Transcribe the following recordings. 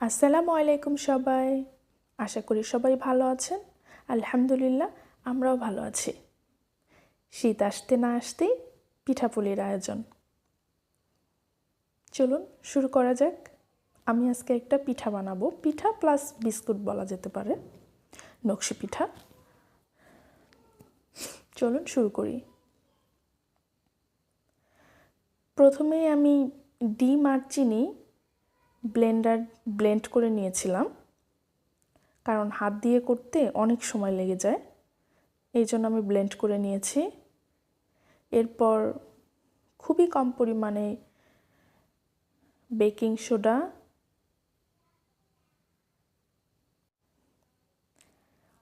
আসসালামু আলাইকুম সবাই। আশা করি সবাই ভালো আছেন। আলহামদুলিল্লাহ, আমরাও ভালো আছি। শীত আসতে না আসতেই পিঠাপুলির আয়োজন। চলুন, শুরু করা যাক। আমি আজকে একটা পিঠা বানাবো। পিঠা প্লাস বিস্কুট বলা যেতে পারে। নকশি পিঠা। চলুন, শুরু করি। প্রথমে আমি ডিম আর চিনি ব্লেন্ডার, ব্লেন্ড করে নিয়েছিলাম। কারণ হাত দিয়ে করতে অনেক সময় লেগে যায়। এই জন্য আমি ব্লেন্ড করে নিয়েছি। এরপর খুবই কম পরিমাণে বেকিং সোডা।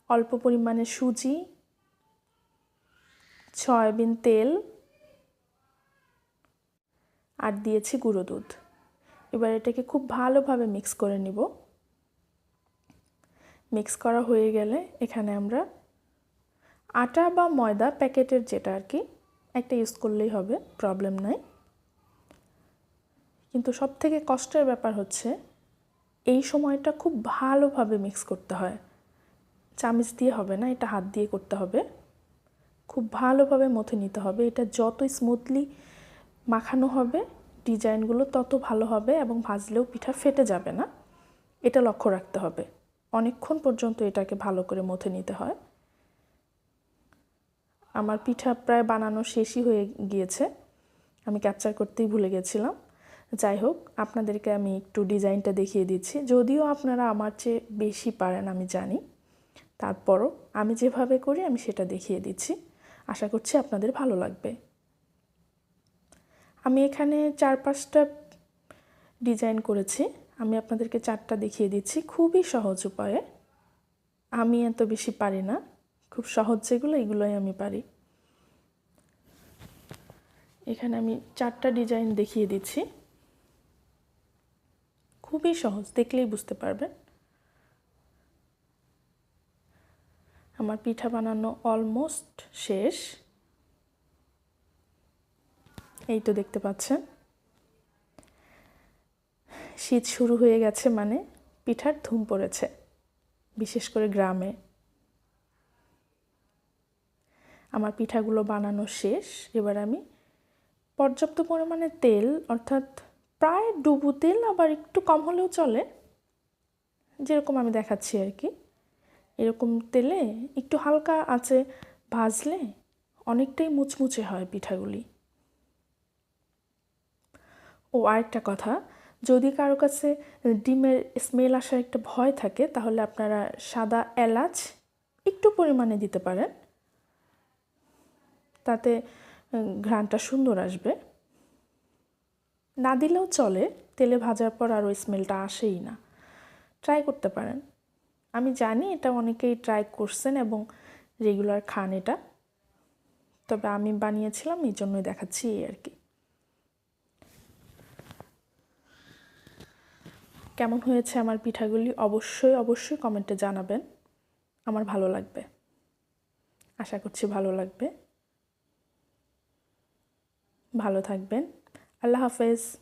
অল্প পরিমাণে সুজি। সয়াবিন তেল। আর দিয়েছি গুঁড়ো দুধ। এবার এটাকে খুব ভালোভাবে মিক্স করে নিব। মিক্স করা হয়ে গেলে এখানে আমরা আটা বা ময়দা প্যাকেটের যেটা আর কি, একটা ইউজ করলেই হবে প্রবলেম নাই। কিন্তু সব থেকে কষ্টের ব্যাপার হচ্ছে, এই সময়টা খুব ভালোভাবে মিক্স করতে হয়। চামিচ দিয়ে হবে না, এটা হাত দিয়ে করতে হবে। খুব ভালোভাবে মথে নিতে হবে, এটা যত স্মুথলি মাখানো হবে ডিজাইনগুলো তত ভালো হবে এবং ভাজলেও পিঠা ফেটে যাবে না। এটা লক্ষ্য রাখতে হবে। অনেকক্ষণ পর্যন্ত এটাকে ভালো করে মথে নিতে হয়। আমার পিঠা প্রায় বানানো শেষই হয়ে গিয়েছে। আমি ক্যাপচার করতেই ভুলে গেছিলাম। যাই হোক, আপনাদেরকে আমি একটু ডিজাইনটা দেখিয়ে দিচ্ছি। যদিও আপনারা আমার চেয়ে বেশি পারেন, আমি জানি। তারপরও আমি যেভাবে করি, আমি সেটা দেখিয়ে দিচ্ছি। আশা করছি আপনাদের ভালো লাগবে। আমি এখানে চার পাঁচটা ডিজাইন করেছি। আমি আপনাদেরকে চারটা দেখিয়ে দিচ্ছি। খুবই সহজ উপায়ে। আমি এত বেশি পারি না। খুব সহজ যেগুলো, এগুলোই আমি পারি। এখানে আমি চারটা ডিজাইন দেখিয়ে দিচ্ছি। খুবই সহজ, দেখলেই বুঝতে পারবেন। আমার পিঠা বানানো অলমোস্ট শেষ। এই তো দেখতে পাচ্ছেন। শীত শুরু হয়ে গেছে মানে পিঠার ধুম পড়েছে, বিশেষ করে গ্রামে। আমার পিঠাগুলো বানানো শেষ, এবার আমি পর্যাপ্ত পরিমাণে তেল, অর্থাৎ প্রায় ডুবু তেল, আবার একটু কম হলেও চলে, যেরকম আমি দেখাচ্ছি আর কি। এরকম তেলে একটু হালকা আছে ভাজলে অনেকটাই মুচমুচে হয় পিঠাগুলি। ও আরেকটা কথা, যদি কারও কাছে ডিমের স্মেল আসার একটা ভয় থাকে, তাহলে আপনারা সাদা এলাচ একটু পরিমাণে দিতে পারেন। তাতে ঘ্রাণটা সুন্দর আসবে। না দিলেও চলে, তেলে ভাজার পর আর ওই স্মেলটা আসেই না। ট্রাই করতে পারেন। আমি জানি এটা অনেকেই ট্রাই করছেন এবং রেগুলার খান এটা। তবে আমি বানিয়েছিলাম, এই জন্যই দেখাচ্ছি এই আর কি। কেমন হয়েছে আমার পিঠাগুলি অবশ্যই অবশ্যই কমেন্টে জানাবেন। আমার ভালো লাগবে। আশা করছি ভালো লাগবে। ভালো থাকবেন। আল্লাহ হাফেজ।